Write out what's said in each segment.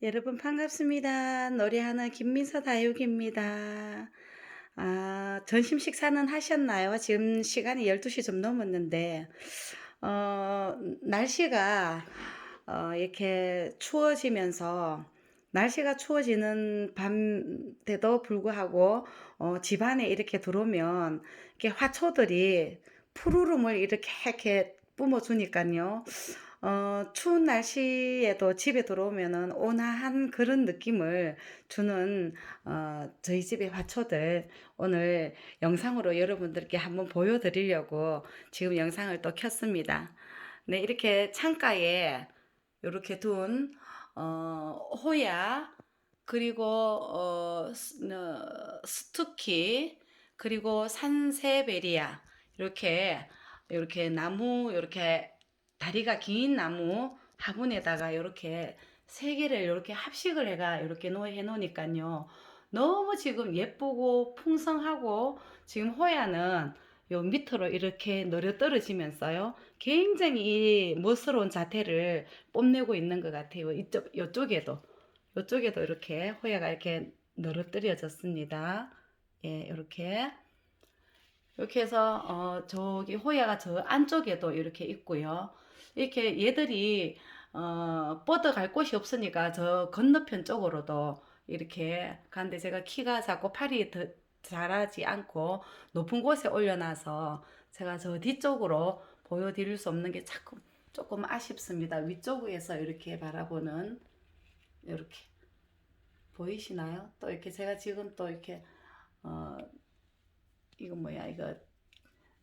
여러분 반갑습니다. 노래하는 김민서 다육입니다. 아, 점심 식사는 하셨나요? 지금 시간이 12시 좀 넘었는데, 어, 날씨가 어, 이렇게 추워지면서 날씨가 추워지는 밤에도 불구하고 어, 집안에 이렇게 들어오면 이렇게 화초들이 푸르름을 이렇게 이렇게 뿜어주니까요. 어, 추운 날씨에도 집에 들어오면은 온화한 그런 느낌을 주는 어, 저희 집의 화초들 오늘 영상으로 여러분들께 한번 보여드리려고 지금 영상을 또 켰습니다. 네, 이렇게 창가에 이렇게 둔 어, 호야 그리고 어, 스, 어, 스투키 그리고 산세베리아 이렇게 이렇게 나무 이렇게 다리가 긴 나무 화분에다가 이렇게 세 개를 이렇게 합식을 해가 이렇게 놓해 놓으니까요. 너무 지금 예쁘고 풍성하고 지금 호야는 요 밑으로 이렇게 내려 떨어지면서요. 굉장히 이 멋스러운 자태를 뽐내고 있는 것 같아요. 이쪽, 요쪽에도, 요쪽에도 이렇게 호야가 이렇게 늘어뜨려졌습니다. 예, 이렇게. 이렇게 해서, 어, 저기 호야가 저 안쪽에도 이렇게 있고요. 이렇게 얘들이, 어, 뻗어갈 곳이 없으니까 저 건너편 쪽으로도 이렇게 가는데 제가 키가 작고 팔이 더 자라지 않고 높은 곳에 올려놔서 제가 저 뒤쪽으로 보여드릴 수 없는 게 자꾸 조금 아쉽습니다. 위쪽에서 이렇게 바라보는 이렇게 보이시나요? 또 이렇게 제가 지금 또 이렇게 어 이거 뭐야 이거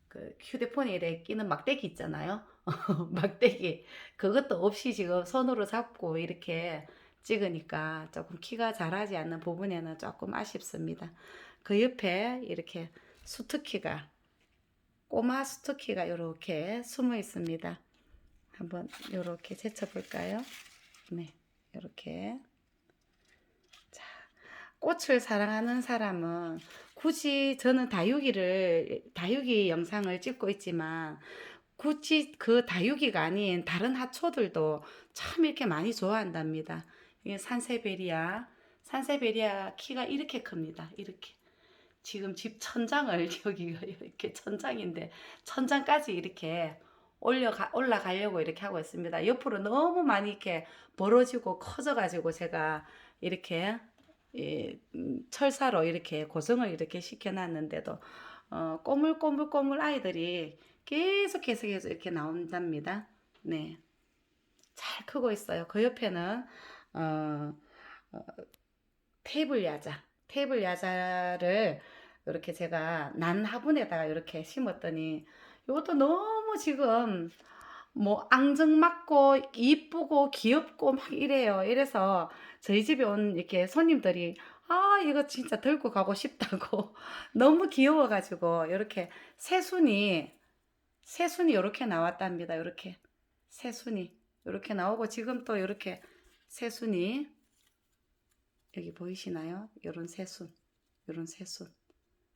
그 휴대폰에 끼는 막대기 있잖아요. 막대기 그것도 없이 지금 손으로 잡고 이렇게 찍으니까 조금 키가 자라지 않는 부분에는 조금 아쉽습니다. 그 옆에 이렇게 수특키가 꼬마 수특키가 이렇게 숨어 있습니다. 한번 이렇게 제쳐볼까요? 네, 이렇게. 자, 꽃을 사랑하는 사람은 굳이 저는 다육이를 다육이 영상을 찍고 있지만 굳이 그 다육이가 아닌 다른 하초들도 참 이렇게 많이 좋아한답니다. 이게 산세베리아, 산세베리아 키가 이렇게 큽니다. 이렇게. 지금 집 천장을 여기가 이렇게 천장인데 천장까지 이렇게 올려가 올라가려고 이렇게 하고 있습니다. 옆으로 너무 많이 이렇게 벌어지고 커져가지고 제가 이렇게 이, 음, 철사로 이렇게 고정을 이렇게 시켜놨는데도 어, 꼬물꼬물꼬물 아이들이 계속 계속 계속 이렇게 나온답니다. 네, 잘 크고 있어요. 그 옆에는 어, 어, 테이블 야자, 테이블 야자를 이렇게 제가 난 화분에다가 이렇게 심었더니 이것도 너무 지금 뭐 앙증맞고 이쁘고 귀엽고 막 이래요. 이래서 저희 집에 온 이렇게 손님들이 아 이거 진짜 들고 가고 싶다고 너무 귀여워가지고 이렇게 새순이 새순이 이렇게 나왔답니다. 이렇게 새순이 이렇게 나오고 지금 또 이렇게 새순이 여기 보이시나요? 이런 새순, 이런 새순.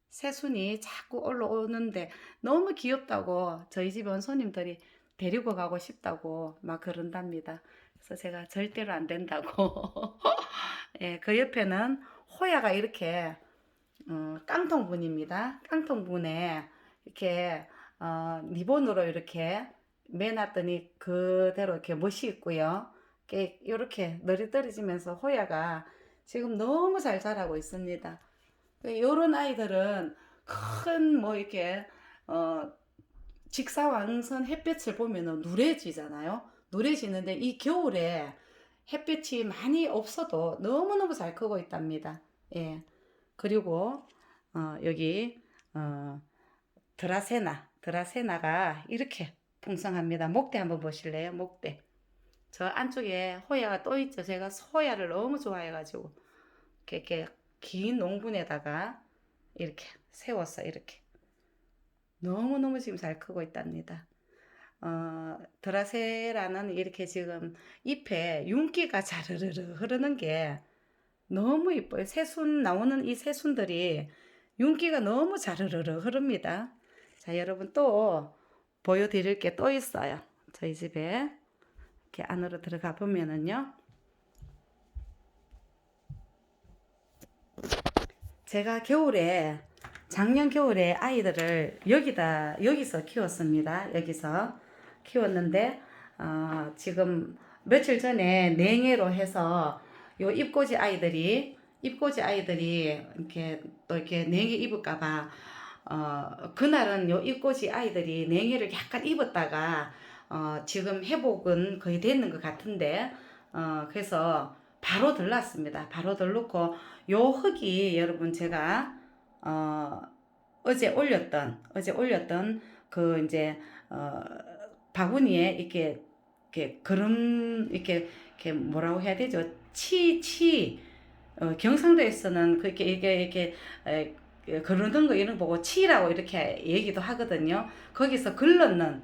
새순이 자꾸 올라오는데 너무 귀엽다고 저희 집에 온 손님들이 데리고 가고 싶다고 막 그런답니다. 그래서 제가 절대로 안 된다고. 예, 그 옆에는 호야가 이렇게 어, 깡통분입니다. 깡통분에 이렇게 어, 리본으로 이렇게 매놨더니 그대로 이렇게 멋이 있고요. 이렇게, 이렇게 너리 떨어지면서 호야가 지금 너무 잘 자라고 있습니다. 이런 아이들은 큰 뭐 이렇게 어 직사광선 햇볕을 보면은 누래지잖아요. 누래지는데 이 겨울에 햇볕이 많이 없어도 너무너무 잘 크고 있답니다. 예. 그리고 어 여기 어 드라세나, 드라세나가 이렇게 풍성합니다. 목대 한번 보실래요? 목대. 저 안쪽에 호야가 또 있죠. 제가 호야를 너무 좋아해가지고 이렇게, 이렇게 긴 농분에다가 이렇게 세웠어 이렇게 너무너무 지금 잘 크고 있답니다. 어, 드라세라는 이렇게 지금 잎에 윤기가 자르르르 흐르는 게 너무 이뻐요. 새순 나오는 이 새순들이 윤기가 너무 자르르르 흐릅니다. 자, 여러분 또 보여드릴 게 또 있어요. 저희 집에 이렇게 안으로 들어가 보면은요. 제가 겨울에 작년 겨울에 아이들을 여기다 여기서 키웠습니다. 여기서 키웠는데 어, 지금 며칠 전에 냉해로 해서 요 입꼬지 아이들이 입꼬지 아이들이 이렇게 또 이렇게 냉해 입을까봐 어, 그날은 요 입꼬지 아이들이 냉해를 약간 입었다가 어, 지금 회복은 거의 됐는 것 같은데 어, 그래서 바로 들렀습니다. 바로 들렀고 요 흙이 여러분 제가 어, 어제 올렸던 어제 올렸던 그 이제 어, 바구니에 이렇게 이렇게 그름 이렇게 이렇게 뭐라고 해야 되죠? 치치 어, 경상도에서는 그렇게 이게 이렇게 에, 그러는 거 이런 거 보고 치라고 이렇게 얘기도 하거든요. 거기서 걸렀는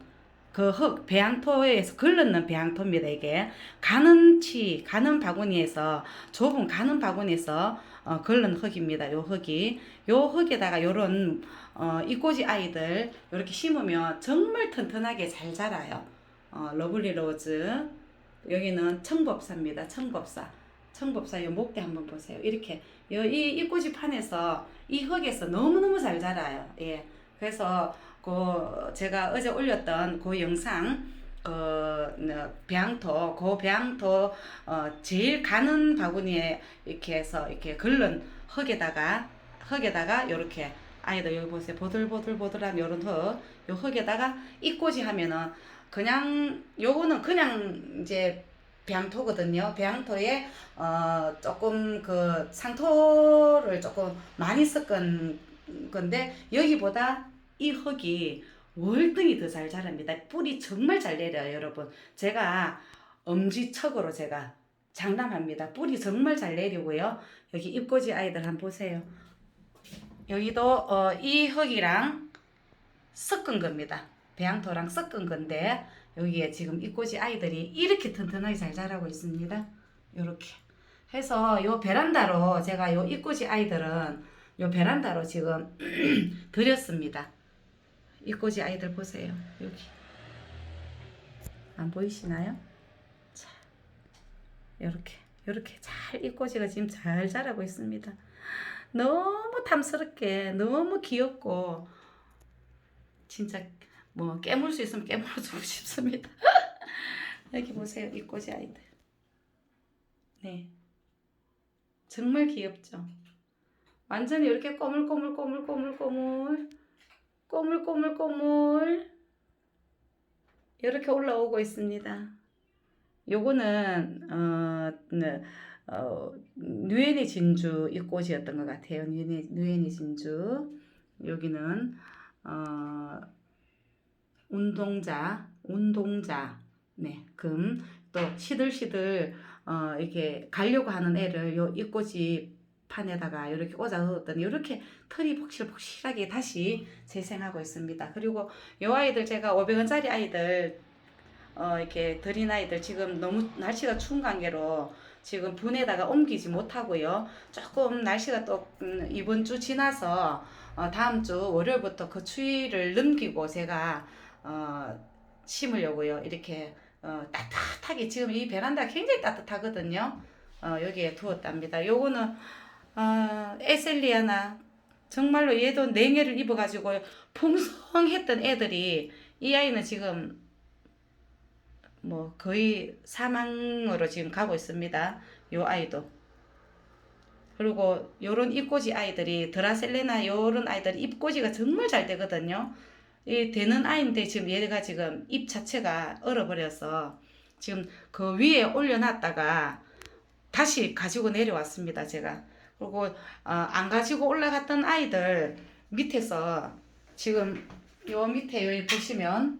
그 흙 배양토에서 걸렀는 배양토입니다. 이게 가는 치 가는 바구니에서 좁은 가는 바구니에서 어, 걸른 흙입니다. 요 흙이 요 흙에다가 요런 어, 이꼬지 아이들 이렇게 심으면 정말 튼튼하게 잘 자라요. 어, 러블리 로즈 여기는 청법사입니다. 청법사 청법사 요 목대 한번 보세요. 이렇게 요, 이 이꼬지 판에서 이 흙에서 너무너무 잘 자라요. 예. 그래서 그 제가 어제 올렸던 그 영상 그 어, 배양토 그 배양토 어 제일 가는 바구니에 이렇게 해서 이렇게 걸른 흙에다가 흙에다가 요렇게 아이들 여기 보세요 보들보들보들한 요런 흙요 흙에다가 이꼬지 하면은 그냥 요거는 그냥 이제 배양토거든요 배양토에 어 조금 그 상토를 조금 많이 섞은 건데 여기보다 이 흙이 월등히 더 잘 자랍니다. 뿌리 정말 잘 내려요, 여러분. 제가 엄지척으로 제가 장담합니다. 뿌리 정말 잘 내리고요. 여기 입꼬지 아이들 한번 보세요. 여기도 어, 이 흙이랑 섞은 겁니다. 배양토랑 섞은 건데 여기에 지금 입꼬지 아이들이 이렇게 튼튼하게 잘 자라고 있습니다. 이렇게 해서 요 베란다로 제가 요 입꼬지 아이들은 요 베란다로 지금 드렸습니다. 이꼬지 아이들 보세요. 여기. 안 보이시나요? 자, 요렇게, 요렇게 잘 이꼬지가 지금 잘 자라고 있습니다. 너무 탐스럽게, 너무 귀엽고, 진짜 뭐 깨물 수 있으면 깨물어 주고 싶습니다. 여기 보세요. 이 꼬지 아이들. 네. 정말 귀엽죠? 완전히 이렇게 꼬물꼬물꼬물꼬물꼬물 꼬물꼬물꼬물 이렇게 올라오고 있습니다. 요거는 어, 네, 어 뉴에니 진주 이 꽃이었던 것 같아요. 뉴에니, 뉴에니 진주 여기는 어, 운동자 운동자 네 금 또 시들시들 어, 이렇게 가려고 하는 애를 요이 꽃이 판에다가 이렇게 꽂아 넣었더니 이렇게 털이 폭실폭실하게 다시 재생하고 있습니다. 그리고 요 아이들 제가 500원짜리 아이들 어 이렇게 드린 아이들 지금 너무 날씨가 추운 관계로 지금 분에다가 옮기지 못하고요. 조금 날씨가 또 음, 이번 주 지나서 어 다음 주 월요일부터 그 추위를 넘기고 제가 어 심으려고요. 이렇게 어 따뜻하게 지금 이 베란다 굉장히 따뜻하거든요. 어 여기에 두었답니다. 요거는 아, 에셀리아나 정말로 얘도 냉해를 입어가지고 풍성했던 애들이 이 아이는 지금 뭐 거의 사망으로 지금 가고 있습니다. 요 아이도. 그리고 요런 입꼬지 아이들이 드라셀레나 요런 아이들 입꼬지가 정말 잘 되거든요. 이 되는 아이인데 지금 얘가 지금 입 자체가 얼어버려서 지금 그 위에 올려놨다가 다시 가지고 내려왔습니다. 제가. 그리고 어, 안 가지고 올라갔던 아이들 밑에서 지금 요 밑에 여기 보시면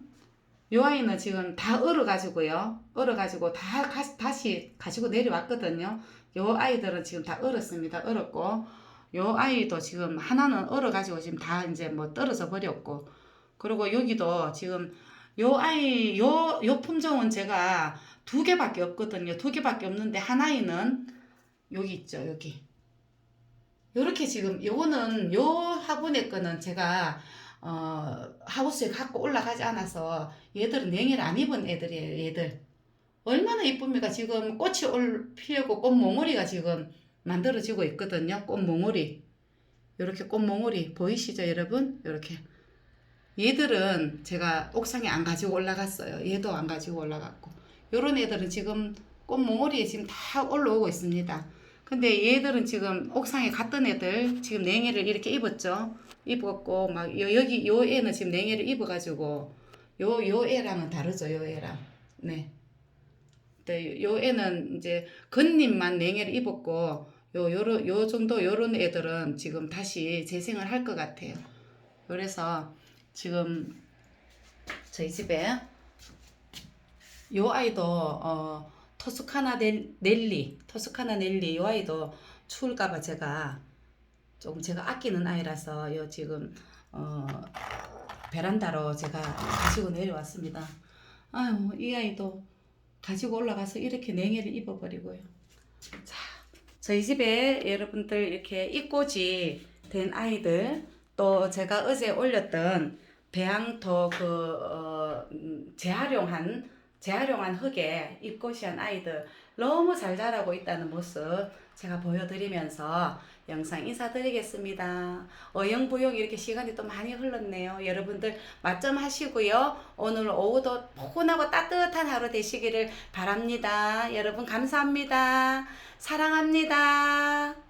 요 아이는 지금 다 얼어가지고요. 얼어가지고 다 가, 다시 가지고 내려왔거든요. 요 아이들은 지금 다 얼었습니다. 얼었고 요 아이도 지금 하나는 얼어가지고 지금 다 이제 뭐 떨어져 버렸고 그리고 여기도 지금 요 아이 요 요 품종은 제가 두 개밖에 없거든요. 두 개밖에 없는데 한 아이는 여기 있죠. 여기 요렇게 지금 요거는 요 화분의 거는 제가 어 하우스에 갖고 올라가지 않아서 얘들은 냉해를 안 입은 애들이에요 얘들 얼마나 이쁩니까 지금 꽃이 올 피려고 꽃 몽우리가 지금 만들어지고 있거든요 꽃 몽우리 이렇게 꽃몽울이 보이시죠 여러분? 이렇게 얘들은 제가 옥상에 안 가지고 올라갔어요. 얘도 안 가지고 올라갔고 요런 애들은 지금 꽃몽울이에 지금 다 올라오고 있습니다. 근데 얘들은 지금 옥상에 갔던 애들 지금 냉해를 이렇게 입었죠. 입었고 막 여, 여기 요 애는 지금 냉해를 입어 가지고 요 요 애랑은 다르죠. 요 애랑 네. 네, 요 애는 이제 겉잎만 냉해를 입었고 요 요런 요 정도 요런 애들은 지금 다시 재생을 할 것 같아요. 그래서 지금 저희 집에 요 아이도 어 토스카나 넬, 넬리 토스카나 넬리 요 아이도 추울까봐 제가 조금 제가 아끼는 아이라서 요 지금 어 베란다로 제가 가지고 내려왔습니다. 아유 이 아이도 가지고 올라가서 이렇게 냉해를 입어버리고요. 자, 저희 집에 여러분들 이렇게 입꼬지 된 아이들 또 제가 어제 올렸던 배양토 그 어, 음, 재활용한 재활용한 흙에 입꼬시한 아이들 너무 잘 자라고 있다는 모습 제가 보여드리면서 영상 인사드리겠습니다. 어영부영 이렇게 시간이 또 많이 흘렀네요. 여러분들 맛점 하시고요. 오늘 오후도 포근하고 따뜻한 하루 되시기를 바랍니다. 여러분 감사합니다. 사랑합니다.